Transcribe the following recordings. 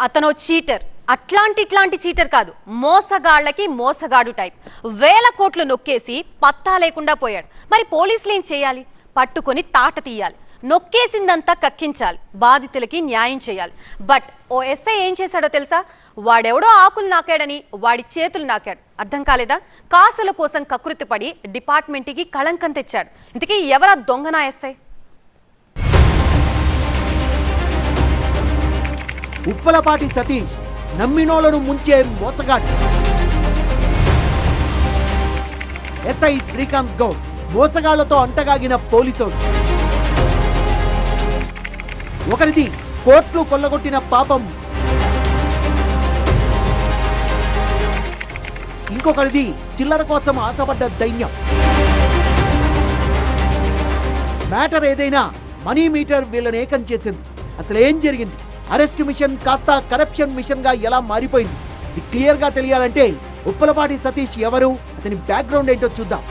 అతనో cheater. అట్లాంటి ఇట్లాంటి cheater కాదు. మోసగాళ్ళకి మోసగాడు టైప్. వేల కోట్లు నొక్కేసి పత్తా లేకుండా పోయాడు. మరి పోలీసులు ఏం చేయాలి? పట్టుకొని తాట తీయాలి. నొక్కేసిందంతా కక్కించాలి. బాధితులకి న్యాయం చేయాలి. బట్ ఓ ఎస్ఐ ఏం చేశాడో తెలుసా? వాడెవడో ఆకులు నాకాడని వాడి చేతులు నాకాడు. అర్థం కాలేదా? కాసుల కోసం కకృతిపడి డిపార్ట్మెంట్కి కళంకం తెచ్చాడు. ఇంతకీ ఎవరా దొంగనా ఎస్ఐ? ఉప్పలపాటి సతీష్ నమ్మినోళ్ళను ముంచే మోసగాడు. ఎస్ఐ శ్రీకాంత్ గౌడ్ మోసగాళ్ళతో అంటగాగిన పోలీసోడు. ఒకరిది కోట్లు కొల్లగొట్టిన పాపం. ఇంకొకరిది చిల్లర కోసం ఆశపడ్డ దైన్యం. మ్యాటర్ ఏదైనా మనీ మీటర్ వీళ్ళని ఏకం చేసింది. అసలు ఏం జరిగింది? అరెస్ట్ మిషన్ కాస్త కరప్షన్ మిషన్గా ఎలా మారిపోయింది? ఇది క్లియర్గా తెలియాలంటే ఉప్పలపాటి సతీష్ ఎవరు? అతని బ్యాక్గ్రౌండ్ ఏంటో చూద్దాం.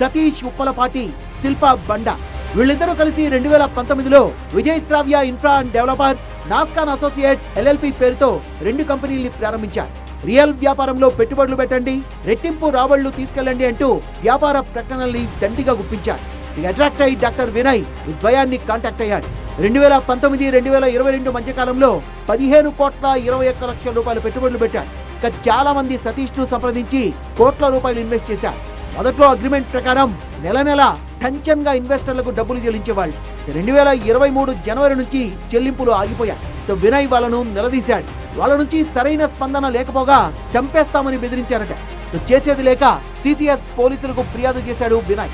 సతీష్ ఉప్పలపాటి శిల్ప బండ. వీళ్ళిద్దరూ కలిసి రెండు వేల పంతొమ్మిదిలో Vijay Shravya infra and developer Nascon associates LLP పేరుతో రెండు కంపెనీల్ని ప్రారంభించారు. రియల్ వ్యాపారంలో పెట్టుబడులు పెట్టండి రెట్టింపు రాబడులు తీసుకెళ్ళండి అంటూ వ్యాపార ప్రకటనల్ని దండిగా గుప్పించారు. అట్రాక్ట్ అయి డాక్టర్ వినయ్ ఈ ద్వయాన్ని కాంటాక్ట్ అయ్యాడు. రెండు వేల పంతొమ్మిది రెండు వేల ఇరవై రెండు మధ్యకాలంలో పదిహేను కోట్ల ఇరవై ఒక్క లక్షల రూపాయలు పెట్టుబడులు పెట్టాడు ఇక చాలా మంది సతీష్ను సంప్రదించి కోట్ల రూపాయలు ఇన్వెస్ట్ చేశారు. మొదట్లో అగ్రిమెంట్ ప్రకారం నెల నెల టెన్షన్గా ఇన్వెస్టర్లకు డబ్బులు చెల్లించేవాళ్ళు. రెండు వేల ఇరవై మూడు జనవరి నుంచి చెల్లింపులు ఆగిపోయాయి. వినయ్ వాళ్ళను నిలదీశాడు. వాళ్ళ నుంచి సరైన స్పందన లేకపోగా చంపేస్తామని బెదిరించారట. చేసేది లేక సిసిఎస్ పోలీసులకు ఫిర్యాదు చేశాడు వినయ్.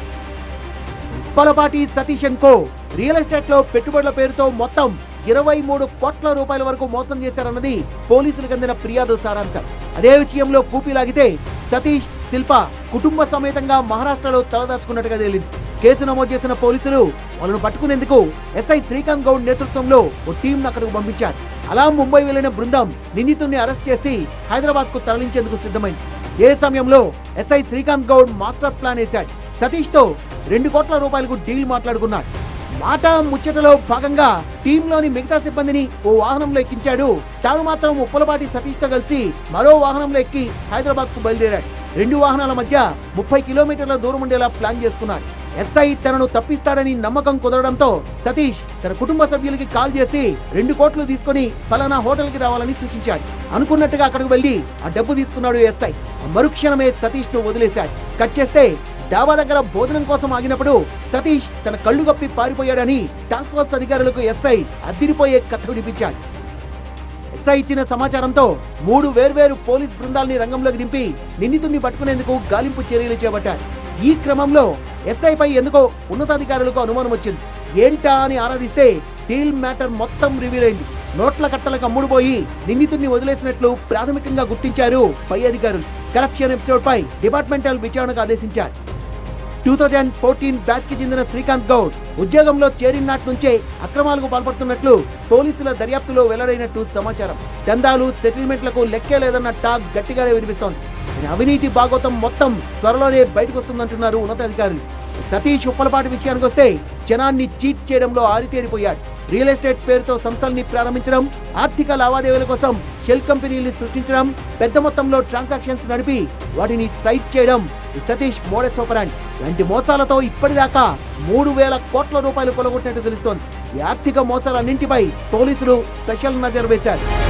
ఉప్పలపాటి సతీష్ కో రియల్ ఎస్టేట్లో పెట్టుబడుల పేరుతో మొత్తం ఇరవై మూడు కోట్ల రూపాయల వరకు మోసం చేశారన్నది పోలీసులకు అందిన ఫిర్యాదు సారాంశం. అదే విషయంలో కూపిలాగితే సతీష్ శిల్ప కుటుంబ సమేతంగా మహారాష్ట్రలో తలదాచుకున్నట్టుగా తేలింది. కేసు నమోదు చేసిన పోలీసులు వాళ్ళను పట్టుకునేందుకు ఎస్ఐ శ్రీకాంత్ గౌడ్ నేతృత్వంలో ఓ టీంను అక్కడికి పంపించారు. అలా ముంబై వెళ్ళిన బృందం నిందితుడిని అరెస్ట్ చేసి హైదరాబాద్కు తరలించేందుకు సిద్ధమైంది. ఏ సమయంలో SI Srikanth Goud master plan వేశాడు. సతీష్తో రెండు కోట్ల రూపాయలకు డీల్ మాట్లాడుకున్నాడు. మాట ముచ్చటలో భాగంగా టీంలోని మిగతా సిబ్బందిని ఓ వాహనంలో ఎక్కించాడు. తాను మాత్రం ఉప్పలపాటి సతీష్తో కలిసి మరో వాహనంలో ఎక్కి హైదరాబాద్కు బయలుదేరాడు. రెండు వాహనాల మధ్య ముప్పై కిలోమీటర్ల దూరం ఉండేలా ప్లాన్ చేసుకున్నాడు. ఎస్ఐ తనను తప్పిస్తాడని నమ్మకం కుదరడంతో సతీష్ తన కుటుంబ సభ్యులకి కాల్ చేసి రెండు కోట్లు తీసుకొని ఫలానా హోటల్కి రావాలని సూచించాడు. అనుకున్నట్టుగా అక్కడికి వెళ్ళి ఆ డబ్బు తీసుకున్నాడు ఎస్ఐ. మరుక్షణమే సతీష్ను వదిలేశాడు. కట్ చేస్తే డాబా దగ్గర భోజనం కోసం ఆగినప్పుడు సతీష్ తన కళ్ళు కప్పి పారిపోయాడని టాస్క్ ఫోర్స్ అధికారులకు ఎస్ఐ అద్దిరిపోయే కథ వినిపించాడు. ఎస్ఐ ఇచ్చిన సమాచారంతో మూడు వేర్వేరు పోలీస్ బృందాల్ని రంగంలోకి దింపి నిందితుడిని పట్టుకునేందుకు గాలింపు చర్యలు చేపట్టారు. ఈ క్రమంలో ఎస్ఐ పై ఎందుకో ఉన్నతాధికారులకు అనుమానం వచ్చింది. ఏంటా అని ఆరాధిస్తే డీల్ మ్యాటర్ మొత్తం రివీల్ అయింది. నోట్ల కట్టలకు అమ్ముడుపోయి నిందితుడిని వదిలేసినట్లు ప్రాథమికంగా గుర్తించారు పై అధికారులు. కరప్షన్ ఎపిసోడ్ పై డిపార్ట్మెంటల్ విచారణకు ఆదేశించారు. టూ థౌజండ్ ఫోర్టీన్ బ్యాచ్కి చెందిన శ్రీకాంత్ గౌడ్ ఉద్యోగంలో చేరిన నాటి నుంచే అక్రమాలకు పాల్పడుతున్నట్లు పోలీసుల దర్యాప్తులో వెల్లడైనట్టు సమాచారం. దందాలు సెటిల్మెంట్లకు లెక్కే లేదన్న టాక్ గట్టిగానే వినిపిస్తోంది. అవినీతి భాగోతం మొత్తం త్వరలోనే బయటకు వస్తుందంటున్నారు ఉన్నతాధికారులు. సతీష్ ఉప్పలపాటి విషయానికి వస్తే జనాన్ని చీట్ చేయడంలో ఆరితేరిపోయాడు. రియల్ ఎస్టేట్ పేరుతో సంస్థల్ని ప్రారంభించడం ఆర్థిక లావాదేవీల కోసం షెల్ కంపెనీల్ని సృష్టించడం పెద్ద మొత్తంలో ట్రాన్సాక్షన్స్ నడిపి వాటిని సైట్ చేయడం సతీష్ మోడెస్ ఆపరాండ్ ఇలాంటి మోసాలతో ఇప్పటిదాకా మూడు వేల కోట్ల రూపాయలు కొలగొట్టినట్టు తెలుస్తోంది. ఈ ఆర్థిక మోసాలన్నింటిపై పోలీసులు స్పెషల్ నజర్ వేశారు.